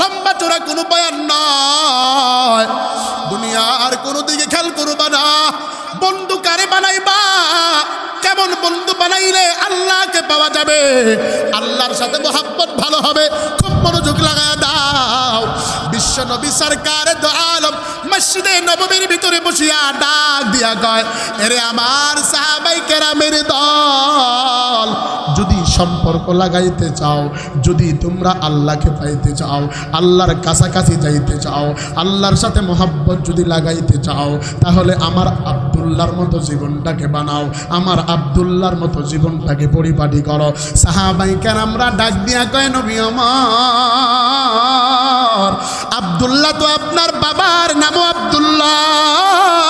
লম্বা চোরা কোনো বয়ান নয়। আর কোনো দিকে খেয়াল করবা না। বন্ধু কারে বানাইবা? কেমন বন্ধু বানাইলে আল্লাহকে পাওয়া যাবে? আল্লাহর সাথে মোহাম্মত ভালো হবে। খুব মনোযোগ লাগায় দাও। বিশ্ব নবী সরকার আলম মসজিদে নবমীর ভিতরে বসিয়া ডাক দিয়া কয়, এরে আমার সাহাবাই কেরামের দল, যদি সম্পর্ক লাগাইতে চাও, যদি তোমরা আল্লাহকে পাইতে চাও, আল্লাহর কাছাকাছি যাইতে চাও, আল্লাহর সাথে মোহাব্বত যদি লাগাইতে চাও, তাহলে আমার আবদুল্লাহর মতো জীবনটাকে বানাও, আমার আবদুল্লাহর মতো জীবনটাকে পরিপাটি করো। সাহাবাই আমরা ডাক দিয়া কয়, নবী আমার আবদুল্লাহ তো আপনার বাবার আবদুল্লাহ আবদুল্লাহ।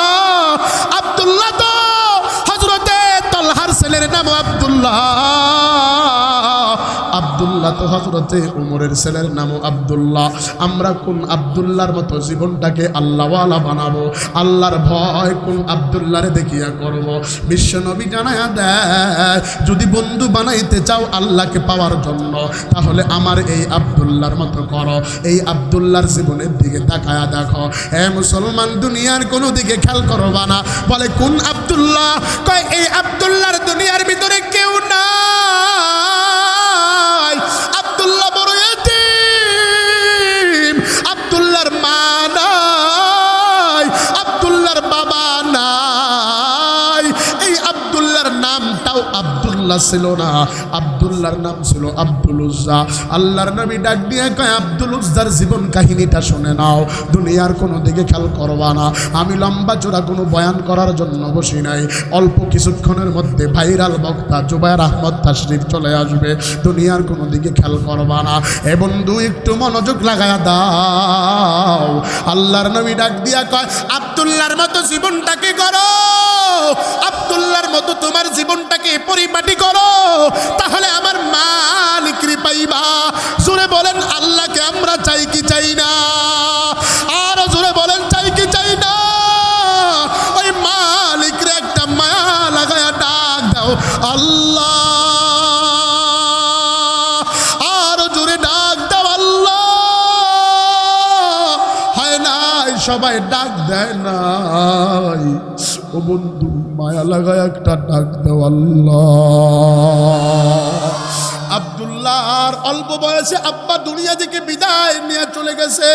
আবদুল্লাহ তো হজরতে উমরের ছেলের নামও আবদুল্লাহ। আমরা কোন আবদুল্লাহর মতো জীবনটাকে আল্লাহওয়ালা বানাবো? আল্লাহর ভয় কোন আবদুল্লাহরে দেখিয়া করব? বিশ্ব নবী জানায়া দেয়, যদি বন্ধু বানাইতে চাও আল্লাহকে পাওয়ার জন্য, তাহলে আমার এই আবদুল্লাহর মতো করো। এই আবদুল্লাহর জীবনের দিকে তাকায়া দেখো। হে মুসলমান, দুনিয়ার কোনো দিকে খেয়াল করবা না। বলে, কোন আবদুল্লাহ? কয়, এই আবদুল্লাহর আবদুল্লাহ ছিল না, আবদুল্লাহর নাম ছিল আব্দুল উজ্জা। আল্লাহর নবী ডাক দিয়ে কয়, আব্দুল উজ্জার জীবন কাহিনীটা শুনে নাও, দুনিয়ার কোনো দিকে খেয়াল করবা না। আমি লম্বা চূড়া কোনো বয়ান করার জন্য বসি নাই। অল্প কিছুক্ষণের মধ্যে ভাইরাল বক্তা জুবায়ের আহমদ তাশরিফ চলে আসবে। দুনিয়ার কোনো দিকে খেয়াল করবা না। এ বন্ধু, একটু মনোযোগ লাগায়া দাও। আল্লাহর নবী ডাক দিয়া কয়, আবদুল্লাহর মতো জীবনটাকে করো মতো তোমার জীবনটাকে পরিপাটি করো। তাহলে আমার মালিক পাইবা। জোরে বলেন, আল্লাহকে আমরা চাই কি চাই না? আরও জোরে বলেন, চাই কি চাই না? ওই মালিকরে একটা মায়া লাগায়া ডাক দাও, আল্লাহ। সবাই ডাক দেয় নাই। ও বন্ধু, মায়া লাগায় একটা ডাক দেওয়াল্লা আল্লাহ। অল্প বয়সে আব্বা দুনিয়া থেকে বিদায় নিয়ে চলে গেছে।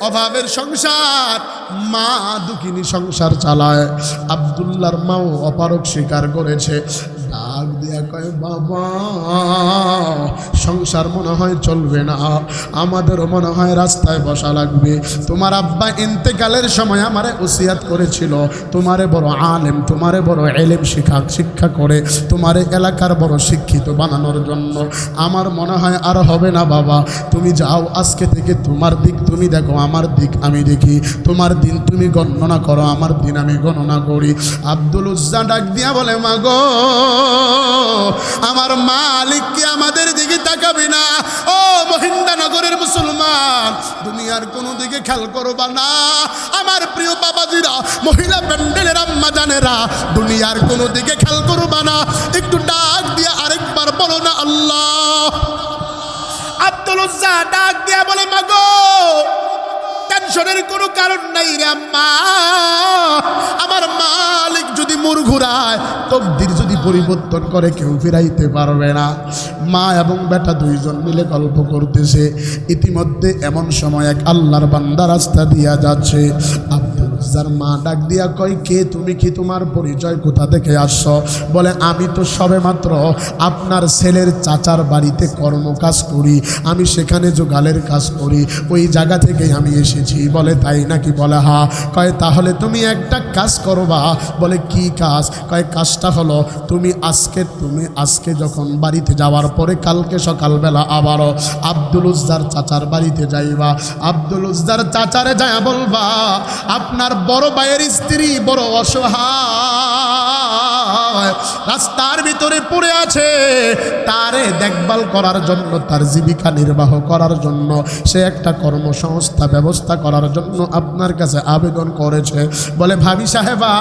অভাবের সংসার, মা দুঃখিনী সংসার চালায়। আব্দুল্লার মাও অপারক স্বীকার করেছে। ডাক দিয়া কয়, বাবা, সংসার মনে হয় চলবে না। আমাদেরও মনে হয় রাস্তায় বসা লাগবে। তোমার আব্বা ইন্তেকালের সময় আমারে ওসিয়াত করেছিল। তোমারে বড় আলেম, তোমারে বড় এলেম শিক্ষা শিক্ষা করে, তোমারে এলাকার বড় শিক্ষিত বানানোর জন্য। আমার মনে হয় আর হবে না, বাবা। তুমি যাও, আজকে থেকে তোমার দিক তুমি দেখো, আমার দিক আমি দেখি। তোমার দিন তুমি গণনা করো, আমার দিন আমি গণনা করি। আব্দুল উজ্জা ডাক দিয়া বলে মাগো আমার মালিক কি আমাদের দিকে তাকাবি না? ও মহিন্দানগরের মুসলমান, দুনিয়ার কোনো দিকে খেয়াল করবা না। আমার প্রিয় বাবাজিরা, মহিলা প্যান্ডেলের আম্মা জানেরা, দুনিয়ার কোনো দিকে খেয়াল করবা না। একটু ডাক দিয়ে আরেকবার বলো না আল্লাহ। আব্দুল ডাক দিয়া বলে, মাগো টেনশনের কোনো কারণ নাই রে আম্মা। আমার মালিক যদি মুর ঘুরায়, তকদির যদি পরিবর্তন করে, কেউ ফিরাইতে পারবে না। মা এবং বেটা দুইজন মিলে গল্প করতেছে। ইতিমধ্যে এমন সময় এক আল্লাহর বান্দা রাস্তা দিয়া যাচ্ছে। আব্দুল যার মা ডাক দিয়া কয়, কে তুমি কি তোমার পরিচয় কোথা থেকে আসছ? বলে, আমি তো সবে মাত্র আপনার ছেলের চাচার বাড়িতে কর্মকাজ করি, আমি সেখানে যোগালের কাজ করি, ওই জায়গা থেকেই আমি এসেছি। বলে, তাই নাকি? বলে, হা। কয়, তাহলে তুমি একটা কাজ করবা। বলে, কি কাজ? কয়, কাজটা হলো, তুমি আজকে তুমি আজকে যখন বাড়িতে যাওয়ার পরে কালকে সকালবেলা আবারও আব্দুল উজ্জার চাচার বাড়িতে যাইবা। আব্দুল উজ্জার চাচারে যায় বলবা, আপনার বড় ভাইয়ের স্ত্রী বড় অসহায়। নয় রাস্তার ভিতরে পড়ে আছে। তারে দেখভাল করার জন্য, তার জীবিকা নির্বাহ করার জন্য, সে একটা কর্মসংস্থা ব্যবস্থা করার জন্য আপনার কাছে আবেদন করেছে। বলে, ভাবি সাহেবা,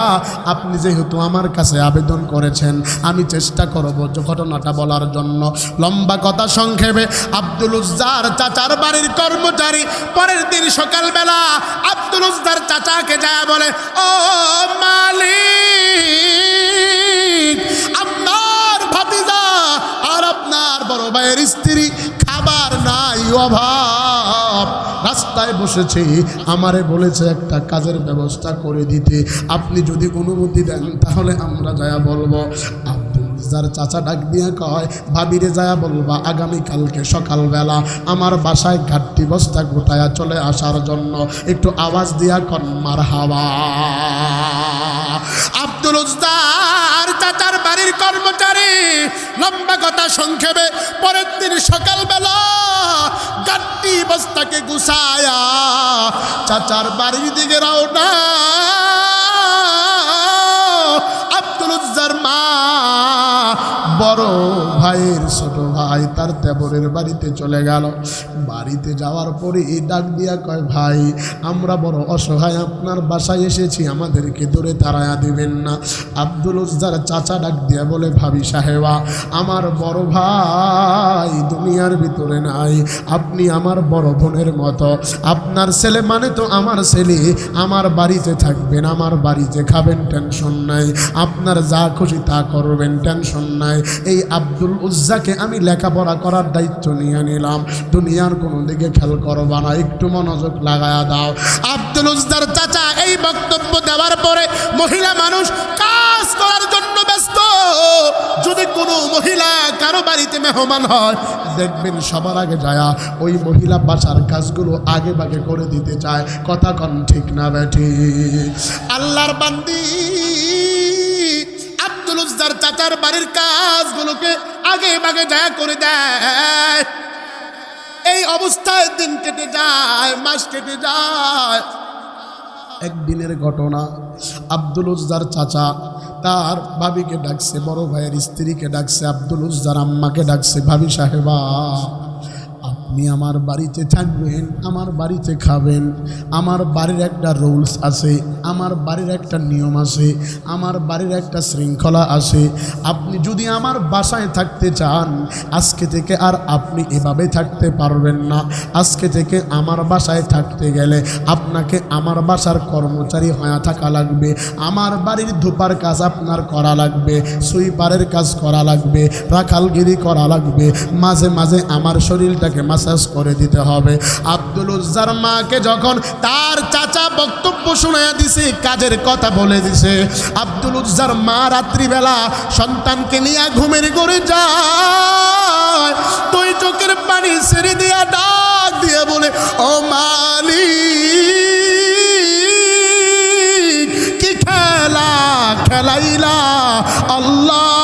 আপনি যেহেতু আমার কাছে আবেদন করেছেন, আমি চেষ্টা করব ঘটনাটা বলার জন্য। লম্বা কথা সংক্ষেপে, আব্দুল উজ্জার চাচার বাড়ির কর্মচারী পরের দিন সকালবেলা আব্দুল উজ্জার চাচাকে যায় বলে, ও মালিক ভাইয়ের স্ত্রী, খাবার নাই, অভাব। রাস্তায় বসেছে, আমারে বলেছে, একটা কাজের ব্যবস্থা করে দিতে। আপনি যদি অনুমতি দেন, তাহলে আমরা যায়া বলব। যার চাচা ডাক দিয়ে কয়, ভাবিরে যায়া বলবা আগামীকালকে সকালবেলা আমার বাসায় ঘাটতি বস্তা গোটায়া চলে আসার জন্য একটু আওয়াজ দিয়া কন মার হাওয়া আব্দুল চাচার বাড়ির কর্মচারী, লম্বা কথা সংক্ষেপে, পরের দিন সকালবেলা গাট্টি বস্তাকে গুছায়া চাচার বাড়ির দিকে রওনা। আব্দুল মা বড় ভাইয়ের ছোট ভাই তার দেবরের বাড়িতে চলে গেল। বাড়িতে যাওয়ার পরে এই ডাক দিয়া কয়, ভাই, আমরা বড় অসহায়, আপনার বাসায় এসেছি, আমাদেরকে দূরে তাড়ায়া দিবেন না। আব্দুল উজ্জার চাচা ডাক দিয়া বলে, ভাবি সাহেবা, আমার বড় ভাই দুনিয়ার ভিতরে নাই, আপনি আমার বড় বোনের মতো। আপনার ছেলে মানে তো আমার ছেলে, আমার বাড়িতে থাকবেন, আমার বাড়িতে খাবেন, টেনশন নাই। আপনার যা খুশি তা করবেন, টেনশন নাই। এই আব্দুল উজ্জাকে আমি লেখাপড়া করার দায়িত্ব নিয়ে নিলাম। দুনিয়ার কোনো দিকে খেয়াল করবা না, একটু মনোযোগ লাগায়া দাও। আব্দুল উজ্জার চাচা এই বক্তব্য দেওয়ার পরে মহিলা মানুষ কাজ করার জন্য ব্যস্ত। যদি কোনো মহিলা কারও বাড়িতে মেহমান হয়, দেখবেন সবার আগে যায়া ওই মহিলা বাসার কাজগুলো আগে বাগে করে দিতে চায়। কথা কন ঠিক না বেঠি। আল্লাহর বান্দি আব্দুল উজ্জার চাচার বাড়ির কাজগুলোকে আগে বাগে যায় করে দেয়। এই অবস্থায় দিন কেটে যায়, মাস কেটে যায়। একদিনের ঘটনা, আব্দুল উজ্জার চাচা তার ভাবিকে ডাকছে, বড় ভাইয়ের স্ত্রীকে ডাকছে, আব্দুল উজ্জার আম্মাকে ডাকছে, ভাবি সাহেবা। আপনি আমার বাড়িতে থাকবেন, আমার বাড়িতে খাবেন, আমার বাড়ির একটা রুলস আছে, আমার বাড়ির একটা নিয়ম আছে, আমার বাড়ির একটা শৃঙ্খলা আছে। আপনি যদি আমার বাসায় থাকতে চান, আজকে থেকে আর আপনি এভাবে থাকতে পারবেন না। আজকে থেকে আমার বাসায় থাকতে গেলে আপনাকে আমার বাসার কর্মচারী হয়ে থাকা লাগবে, আমার বাড়ির ধোপার কাজ আপনার করা লাগবে, সুইপারের কাজ করা লাগবে, রাখালগিরি করা লাগবে, মাঝে মাঝে আমার শরীরটাকে মাসাজ করে দিতে হবে। আব্দুল উজ্জার মাকে যখন তার চাচা বক্তব্য শোনায়া দিছে, কাজের কথা বলে দিছে, আব্দুল উজ্জার মা রাত্রিবেলা সন্তানকে নিয়ে ঘুমের করে যায়, দুই চোখের পানি ছেড়ে দিয়া ডাক দিয়ে বলে, ও মালিক, কি খেলা খেলাইলা? আল্লাহ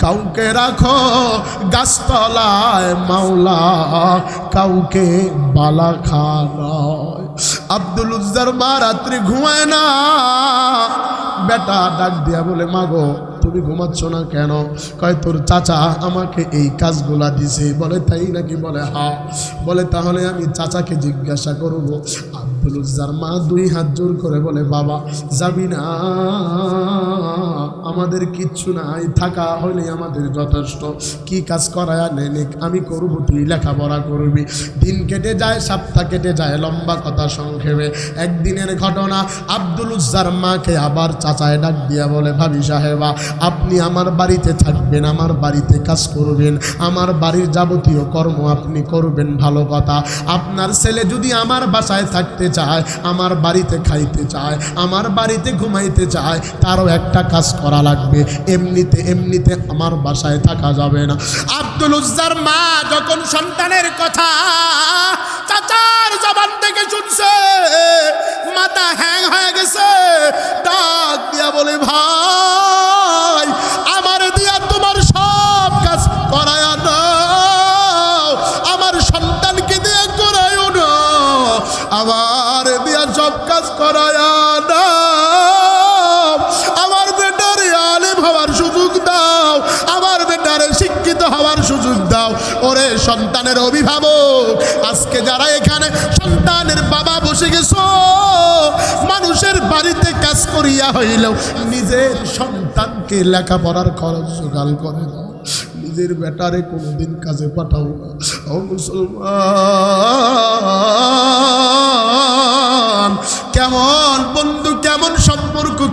কাউকে রাখো গাছতলায় মাওলা, কাউকে বালা খানায় আব্দুল উজ্জার মা রাত্রি ঘুমায় না। বেটা ডাক দিয়া বলে, মাগো, তুমি ঘুমাচ্ছ না কেন? কয়, তোর চাচা আমাকে এই কাজগুলা দিছে। বলে, তাই নাকি? বলে হা বলে, তাহলে আমি চাচাকে জিজ্ঞাসা করব। আব্দুল উজ্জার মা দুই হাত জোর করে বলে, বাবা, যাবি না। আমাদের কিচ্ছু নাই, থাকা হলে আমাদের যথেষ্ট। কি কাজ করায় নেনে আমি করব, তুই লেখাপড়া করবি। দিন কেটে যায়, সপ্তাহ কেটে যায়, লম্বা কথা সংক্ষেপে। একদিনের ঘটনা, আব্দুল উজ্জার মাকে আবার চাচায় ডাক দিয়া বলে, ভাবি সাহেবা, আপনি আমার বাড়িতে থাকবেন, আমার বাড়িতে কাজ করবেন, আমার বাড়ির যাবতীয় কর্ম আপনি করবেন, ভালো কথা। আপনার ছেলে যদি আমার বাসায় থাকতে চায় আমার বাড়িতে খাইতে চায় আমার বাড়িতে ঘুমাইতে চায় তারও একটা কাজ করা লাগবে। এমনিতে এমনিতে আমার বাসায় থাকা যাবে না। আব্দুল উজ্জার মা যখন সন্তানের কথা সন্তানের অভিভাবক। আজকে যারা এখানে সন্তানের বাবা বসে গেছো, মানুষের বাড়িতে কাজ করিয়া হইলেও নিজের সন্তানকে লেখাপড়ার খরচ জোগাড় করে না। নিজের বেটারে কোনোদিন কাজে পাঠাও না। ও মুসলমান, কেমন বন্ধু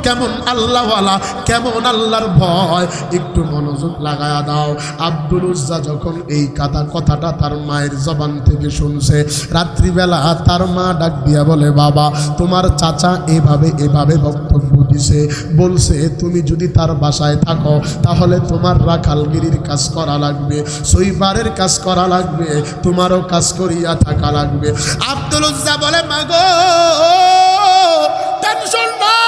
কেমন আল্লাহওয়ালা, কেমন আল্লাহর ভয়? একটু মনোযোগ লাগায়া দাও। আব্দুল উজ্জা যখন এই কথা কথাটা তার মায়ের জবান থেকে শুনছে, রাত্রিবেলা তার মা ডাক দিয়া বলে, বাবা, তোমার চাচা এভাবে এভাবে বক্তব্য দিছে। বলছে, তুমি যদি তার বাসায় থাকো, তাহলে তোমার রাখালগিরির কাজ করা লাগবে সইবারের কাজ করা লাগবে, তোমারও কাজ করিয়া থাকা লাগবে। আব্দুল উজ্জা বলে, মাগো টেনশন আম্মা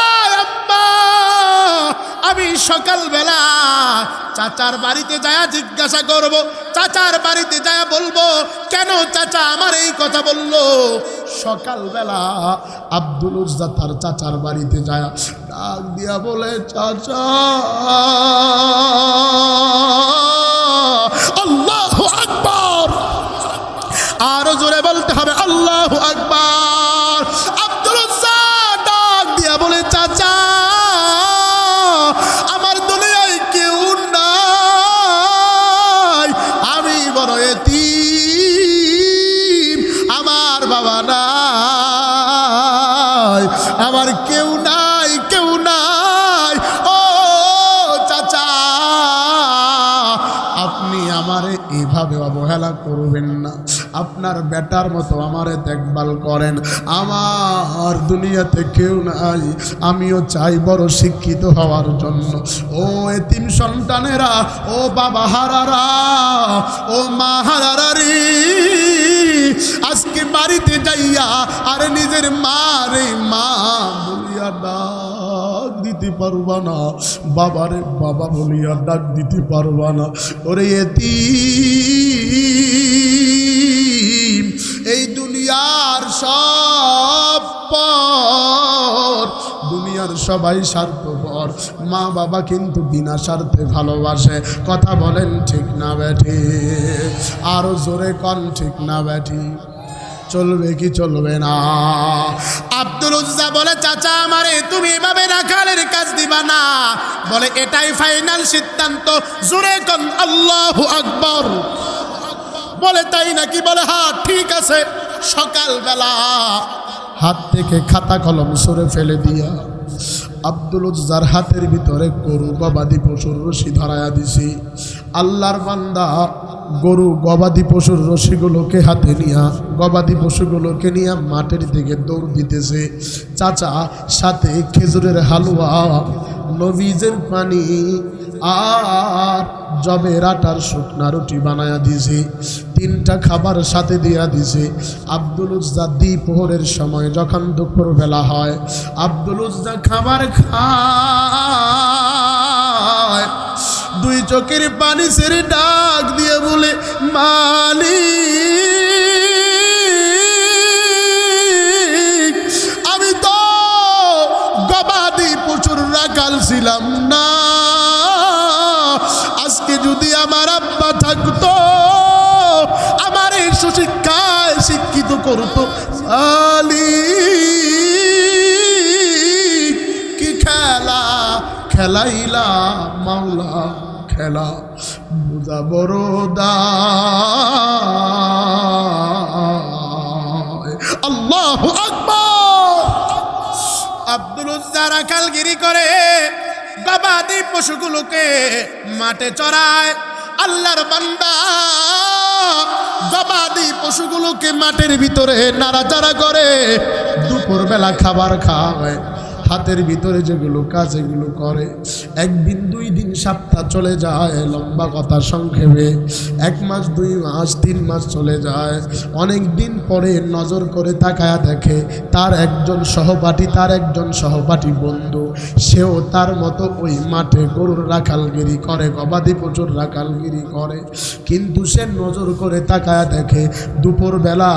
আমি সকালবেলা চাচার বাড়িতে যায়া জিজ্ঞাসা করব, চাচার বাড়িতে যায়া বলব, কেন চাচা আমার এই কথা বলল? সকালবেলা আব্দুল উজ্জা তার চাচার বাড়িতে যায় ডাক দিয়া বলে, চাচা, আল্লাহ আকবর। আরও জোরে বলতে হবে, আল্লাহ আকবার। আমারে এইভাবে অবহেলা করবেন না। আপনার বেটার মতো আমারে দেখভাল করেন। আমার দুনিয়াতে কেউ নাই। আমিও চাই বড় শিক্ষিত হওয়ার জন্য। ও এতিম সন্তানেরা, ও বাবা হারারা, ও মা হারারা আজকে বাড়িতে যাইয়া আর নিজের মা রে মা বলিয়া ডাক দিতে পারবা না। বাবারে বাবা বলিয়া ডাক দিতে পারবা না। ওরে এতি এই দুনিয়ার সব পর, দুনিয়ার সবাই স্বার্থপর। মা বাবা কিন্তু বিনা স্বার্থে ভালোবাসে। কথা বলেন ঠিক না ব্যাঠি? আরও জোরে কন ঠিক না ব্যাঠি? চলবে কি চলবে না। আব্দুল উজ্জা বলে, চাচা আমারে, তুমি এভাবে না রাখালের কাজ দিবা না। বলে, এটাই ফাইনাল সিদ্ধান্ত। জোরে কন, আল্লাহ আকবর। বলে, তাই নাকি? বলে, হা, ঠিক আছে। সকালবেলা হাত থেকে খাতা কলম সরে ফেলে দিয়া আব্দুল উজ্জার হাতের ভিতরে গরু গবাদি পশুর রশি ধরায়া দিছি। আল্লাহর বান্দা গরু গবাদি পশুর রশিগুলোকে হাতে নিয়া, গবাদি পশুগুলোকে নিয়ে মাঠের দিকে দৌড় দিতেছে। চাচা, সাথে খেজুরের হালুয়া নবীজের পানি আর জবের আটার শুকনা রুটি বানায়া দিছে, তিনটা খাবার সাথে দিয়া দিছে। আব্দুল উজ্জা দ্বিপোহরের সময় যখন দুপুর বেলা হয়, আব্দুল উজ্জা খাবার খায়। দুই চোখের পানি সেরে ডাক দিয়ে বলে, মালিক ছিলাম না, আজকে যদি আমার আব্বা থাকতো, আমার এই সুশিক্ষায় শিক্ষিত করতো। আলি, কি খেলা খেলাইলা, মাওলা, খেলা। বুঝা বড় আল্লাহ আকবর আব্দুল উজ্জারা কালগিরি করে গবাদি পশুগুলোকে মাঠে চড়ায়। আল্লাহর বান্দা গবাদি পশুগুলোকে মাঠের ভিতরে নাড়াচাড়া করে, দুপুরবেলা খাবার খাওয়ায় হাতের ভিতরে যেগুলো কাজ, এগুলো করে। একদিন দুই দিন সপ্তাহ চলে যায়, লম্বা কথা সংক্ষেপে। এক মাস, দুই মাস, তিন মাস চলে যায়। অনেক দিন পরে নজর করে তাকায়া দেখে, তার একজন সহপাঠী, তার একজন সহপাঠী বন্ধু। সেও তার মতো ওই মাঠে গরুর রাখালগিরি করে, গবাদি পশুর রাখালগিরি করে। কিন্তু সে নজর করে তাকায় দেখে, দুপুরবেলা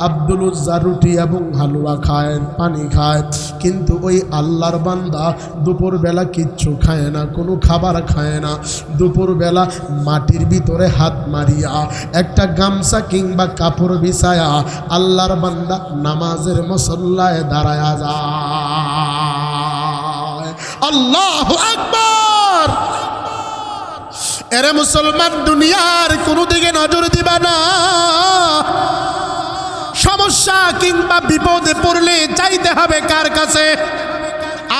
আব্দুল উজ্জা রুটি এবং হালুয়া খায়, পানি খায়। কিন্তু ওই আল্লাহর বান্দা দুপুরবেলা কিচ্ছু খায় না, কোনো খাবার খায় না। দুপুরবেলা মাটির ভিতরে হাত মারিয়া, একটা গামছা কিংবা কাপড় বিছায়া আল্লাহর বান্দা নামাজের মসল্লায় দাঁড়ায়া যায়। আল্লাহ আকবার! এরে মুসলমান, দুনিয়ার কোনো দিকে নজর দিবা না। সমস্যা কিংবা বিপদে পড়লে চাইতে হবে কার কাছে?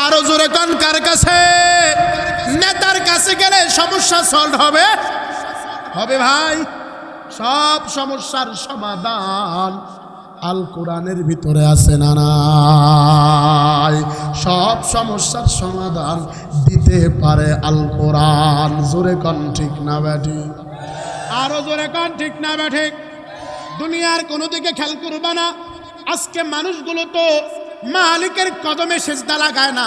আরও জোরে কন, কার কাছে? নেতার কাছে গেলে সমস্যা সলভ হবে? হবে ভাই, সব সমস্যার সমাধান আল কোরআনের ভিতরে আছে না নাই? সব সমস্যার সমাধান দিতে পারে আল কোরআন। জোরে কন, ঠিক না ব্যাটি? আরও জোরে কন, ঠিক না ব্যাঠিক দুনিয়ার কোনো দিকে খেয়াল করবা না। আজকে মানুষগুলো তো মালিকের কদমে সেজদা লাগায় না।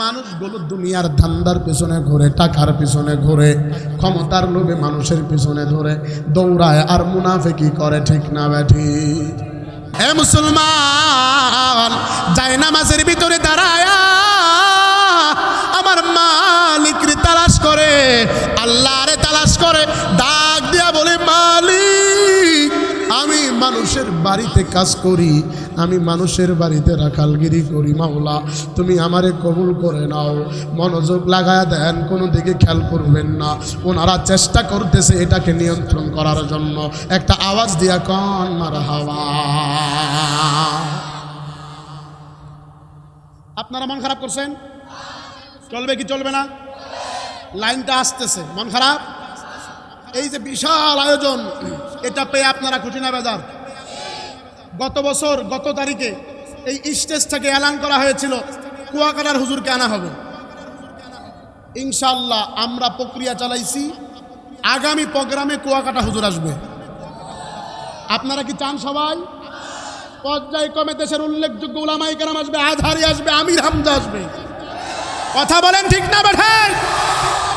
মানুষগুলো দুনিয়ার ধান্দার পিছনে ঘুরে, টাকার পিছনে ঘুরে, ক্ষমতার লোভে মানুষের পিছনে ধরে, দৌড়ায় আর মুনাফেকি করে, ঠিক না ব্যাঠি হে মুসলমান যায় নামাজের ভিতরে দাঁড়ায়, আমার মালিকরে তালাশ করে আল্লাহরে তালাশ করে, ডাক দিয়া বলে, মালিক, আমি মানুষের বাড়িতে কাজ করি আমি মানুষের বাড়িতে রাখালগিরি করি, মাওলা। তুমি আমারে কবুল করে নাও। মনোযোগ লাগায় দেন, কোনো দিকে খেয়াল করবেন না। ওনারা চেষ্টা করতেছে এটাকে নিয়ন্ত্রণ করার জন্য। একটা আওয়াজ দিয়া কন, মার হাওয়া। আপনারা মন খারাপ করছেন? চলবে কি চলবে না? লাইনটা আসতেছে। মন খারাপ? এই যে বিশাল আয়োজন, এটা পেয়ে আপনারা খুশি না, বেজার? গত বছর, গত তারিখে এই স্টেজ থেকে অ্যালান করা হয়েছিল। কুয়াকাটার হুজুরকে আনা হবে। ইনশাল্লাহ আমরা প্রক্রিয়া চালাইছি। আগামী প্রোগ্রামে কুয়াকাটা হুজুর আসবে। আপনারা কি চান সবাই? পর্যায়ক্রমে দেশের উল্লেখযোগ্য উলামাই কেরাম আসবে আধারি আসবে, আমির হামদা আসবে। কথা বলেন ঠিক না বেঠে?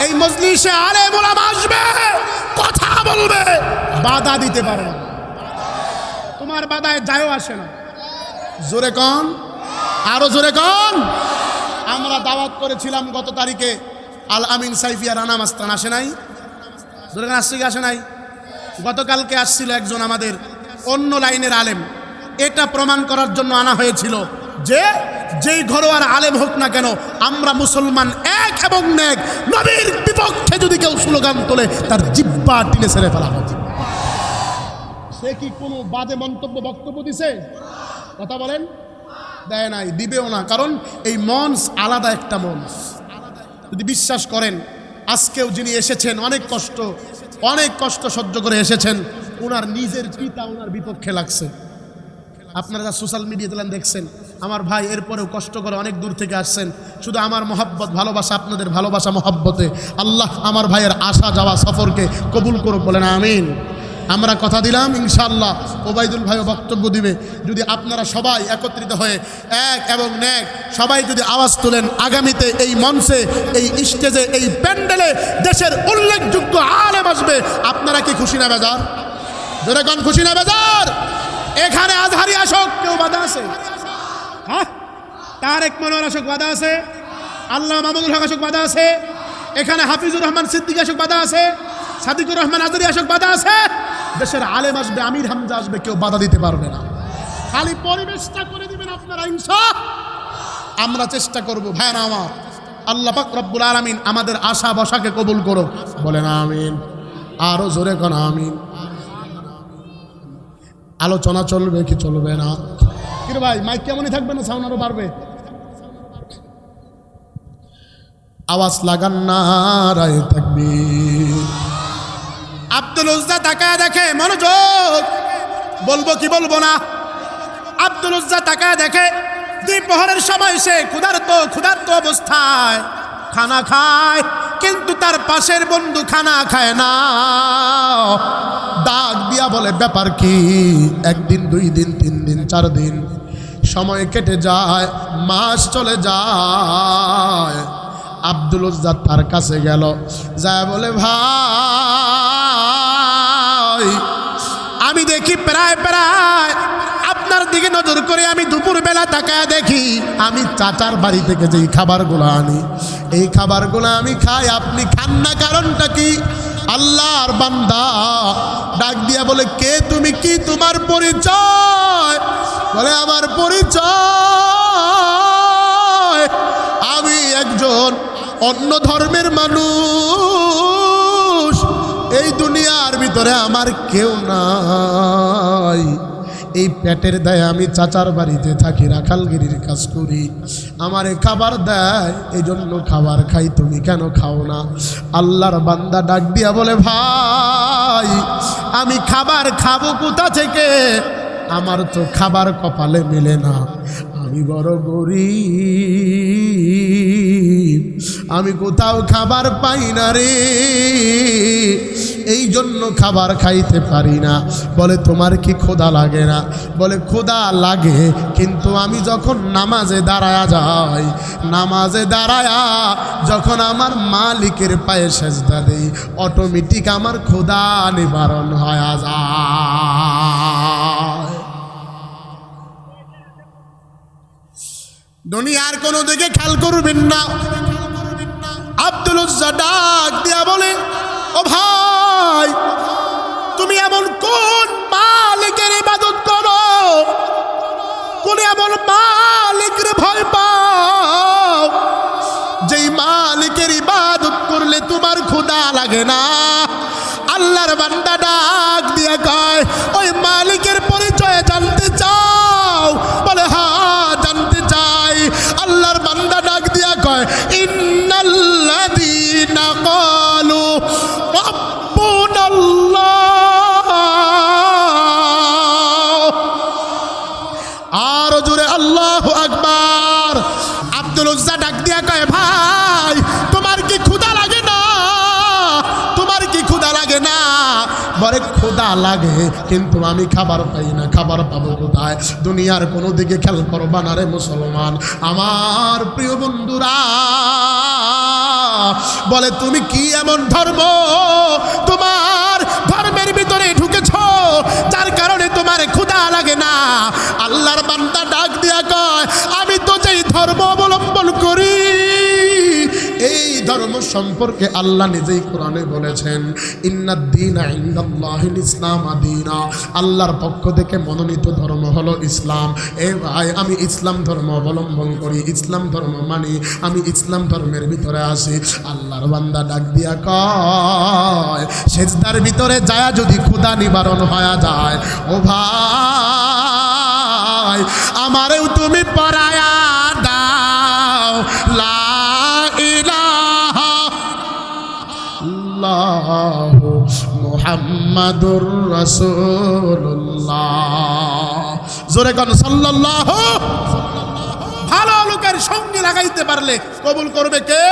এই মজলিসে আরে মোলাম আসবে, কথা বলবে, বাধা দিতে পারে না। তোমার বাধায় যায়ও আসে না। জোরে কন? আরও জোরে কন? আমরা দাওয়াত করেছিলাম গত তারিখে আল আমিন সাইফিয়া রানা মাস্তান আসে নাই। জোরে কন, আসছে আসে নাই? গতকালকে আসছিল একজন আমাদের অন্য লাইনের আলেম। এটা প্রমাণ করার জন্য আনা হয়েছিল যে যেই ঘরোয়ার আলেম হোক না কেন, আমরা মুসলমান এক এবং নেক। নবীর বিপক্ষে যদি কেউ স্লোগান তোলে, তার জিব্বা টিনে ছেড়ে ফেলা হবে। সে কি কোনো বাদে মন্তব্য, বক্তব্য দিছে? কথা বলেন। দেয় নাই, দিবেও না। কারণ এই মঞ্চ আলাদা একটা মঞ্চ। যদি বিশ্বাস করেন, আজকেও যিনি এসেছেন, অনেক কষ্ট অনেক কষ্ট সহ্য করে এসেছেন ওনার নিজের পিতা ওনার বিপক্ষে লাগছে। আপনারা সোশ্যাল মিডিয়াতে দেখছেন, আমার ভাই এরপরেও কষ্ট করে অনেক দূর থেকে আসছেন। শুধু আমার মহাব্বত, ভালোবাসা, আপনাদের ভালোবাসা মহাব্বতে। আল্লাহ আমার ভাইয়ের আসা যাওয়া, সফরকে কবুল করুক বলেন, আমিন। আমরা কথা দিলাম ইনশাল্লাহ ওবায়দুল ভাইও বক্তব্য দিবে। যদি আপনারা সবাই একত্রিত হয়ে এক এবং ন্যাক সবাই যদি আওয়াজ তোলেন, আগামীতে এই মঞ্চে, এই স্টেজে, এই প্যান্ডেলে দেশের উল্লেখযোগ্য আলেম আসবে। আপনারা কি খুশি না বেজার? ধরে কন, খুশি না বেজার? এখানে আজহারি আসক, কেউ বাধা আছে? হ্যাঁ? তারেক মনোয়ার আসক, বাধা আছে? আল্লাহ মাহমুদুল হক আসক, বাধা আছে? এখানে হাফিজুর রহমান সিদ্দিক আসক, বাধা আছে? সাদিকুর রহমান আজারি আসক, বাধা আছে? দেশের আলেম আসবে, আমির হামজা আসবে, কেউ বাধা দিতে পারবে না। খালি পরিবেশটা করে দিবেন আপনারা ইনসা আমরা চেষ্টা করব, ভাইয়ারা আমার। আল্লাহ পাক রব্বুল আলামিন আমাদের আশা বসাকে কবুল করো বলেন আমিন। আরও জোরে কোন আমিন। আলোচনা চলবে কি চলবে না? কিরে ভাই মাইক কেমনই থাকবে না? সাউন্ড আরও বাড়বে। আওয়াজ লাগান না, রায় থাকবে। আব্দুল উজ্জা তাকায় দেখে, মনোযোগ। বলব কি বলব না? আব্দুল উজ্জা তাকায় দেখে, দুই প্রহরের সময় সে ক্ষুধার্ত ক্ষুধার্ত অবস্থায় খানা খায়, কিন্তু তার পাশের বন্ধু খানা খায় না। ডাক দিয়া বলে, ব্যাপার কি? একদিন, দুই দিন, তিন দিন, চার দিন সময় কেটে যায়, মাস চলে যায়। আব্দুল উজ্জাদ তার কাছে গেল, যায় বলে, ভাই আমি দেখি প্রায় প্রায় আপনার দিকে নজর করে আমি দুপুর বেলা তাকায় দেখি আমি চাচার বাড়ি থেকে যেই খাবারগুলো আনি। এই খাবারগুলো আমি খাই, আপনি খান না, কারণটা কি? আল্লাহর বান্দা ডাক দিয়া বলে, কে তুমি? কি তোমার পরিচয়? বলে, আমার পরিচয়, আমি একজন অন্য ধর্মের মানুষ। এই দুনিয়ার ভিতরে আমার কেউ নাই। এই পেটের দেয় আমি চাচার বাড়িতে থাকি, রাখালগিরির কাজ করি। আমারে খাবার দেয় এই জন্য খাবার খাই, তুমি কেন খাও না? আল্লাহর বান্দা ডাক দিয়া বলে, ভাই, আমি খাবার খাব কোথা থেকে? আমার তো খাবার কপালে মেলে না। আমি বড় গরিব। আমি কোথাও খাবার পাই না রে। এই জন্য খাবার খাইতে পারি না। বলে, তোমার কি খোদা লাগে না? বলে খোদা লাগে, কিন্তু আমি যখন নামাজে দাঁড়ায়া যাই, নামাজে দাঁড়ায়া যখন আমার মালিকের পায়ে সেজদা দেই অটোমেটিক আমার খোদা নিবারণ হয়ে যায়। দুনিয়ার কোনো দিকে খেয়াল করবেন না। আব্দুল ডাক দিয়া বলে, ও ভাই, তুমি এমন কোন মালিকের ইবাদত করো? কোন এমন মালিকের ভয় পাও? যেই মালিকের ইবাদত করলে তোমার ক্ষুদা লাগে না? আল্লাহর বান্দা ডাক দিয়া কয়, ওই মালিকের পরিচয় জানতে আরও জোরে আল্লাহ আকবার। আব্দুল উজ্জা ডাক দিয়া কয়, ভাই, তোমার কি ক্ষুদা লাগে না? তোমার কি ক্ষুদা লাগে না? বলে, ক্ষুধা লাগে, কিন্তু আমি খাবার পাই না, খাবার পাবো কোথায়? দুনিয়ার কোনো দিকে খেয়াল করবা না রে মুসলমান। আমার প্রিয় বন্ধুরা, বলে, তুমি কি এমন ধর্ম? তোমার ধর্মের ভিতরে ঢুকেছ যার কারণে তোমার ক্ষুধা লাগে না আল্লাহর বান্দা ডাক দিয়া কয় এই ধর্ম সম্পর্কে আল্লাহ নিজেই কোরআনে বলেছেন ইন্নাদ্দিন ইসলাম আদিনা। আল্লাহর পক্ষ থেকে মনোনীত ধর্ম হলো ইসলাম। এ ভাই, আমি ইসলাম ধর্ম অবলম্বন করি। ইসলাম ধর্ম মানি, আমি ইসলাম ধর্মের ভিতরে আসি। আল্লাহর বান্দা ডাক দিয়া কয়, সেজদার ভিতরে যায় যদি ক্ষুদা নিবারণ হয়ে যায়। ও ভাই, আমারেও তুমি পরায়া ইল্লাল্লাহ মুহাম্মাদুর রাসূলুল্লাহ। জোরে কোন, সাল্লাল্লাহু। ভালো লোকের সঙ্গে লাগাইতে পারলে কবুল করবে কে?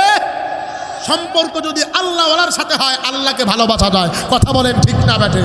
সম্পর্ক যদি আল্লাহওয়ালার সাথে হয়, আল্লাহকে ভালোবাসা যায়। কথা বলেন ঠিক না বেটে